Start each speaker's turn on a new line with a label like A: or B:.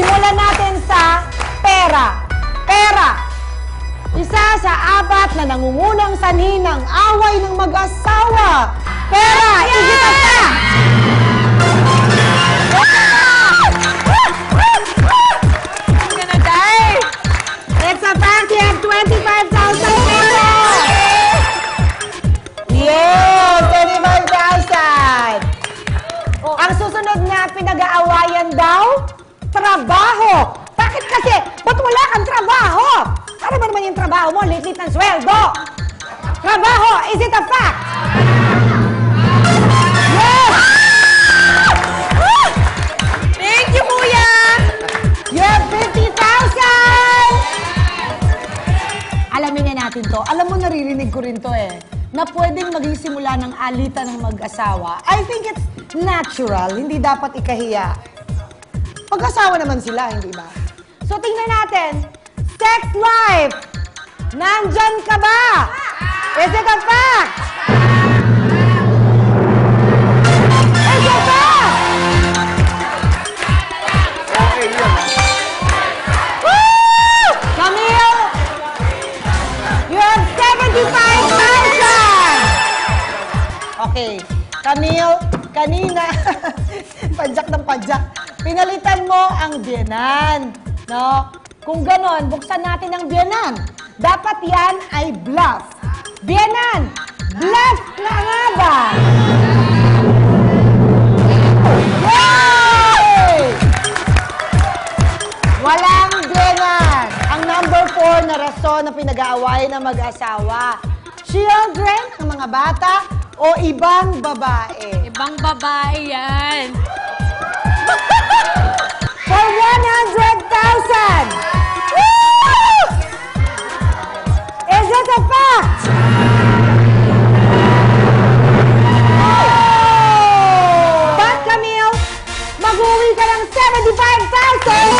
A: Simulan natin sa pera. Pera. Isa sa apat na nangungunang sanhi ng away ng mag-asawa. Pera. Is it a fact?
B: I'm gonna die!
A: It's a fact. You have 25,000 pesos. Yes, 25,000. Ang susunod na pinag-aawayan daw, trabaho. Bakit kasi? Ba't wala kang trabaho? Ano ba naman yung trabaho mo? Lit-lit ng sweldo. Trabaho, is it a fact? Yes!
B: Thank you, kuya!
A: You have 50,000! Alamin na natin to. Alam mo, naririnig ko rin to eh. Na pwedeng maging simula ng alitan ng mag-asawa. I think it's natural. Hindi dapat ikahiya. Mag-asawa naman sila, hindi ba? So, tingnan natin. Sex life! Nandyan ka ba? Is it a fact? Is it a fact? Woo! Camille! You have 75,000! Okay. Camille, kanina, padyak ng padyak, pinalitan mo ang biyanan. No? Kung ganon, buksan natin ang biyanan. Dapat yan ay bluff. Biyanan! Bluff na nga ba? Walang biyanan. Ang number four na rason na pinag-aawayan ng mag-asawa. Children, ng mga bata, o ibang babae.
B: Ibang babae yan. 三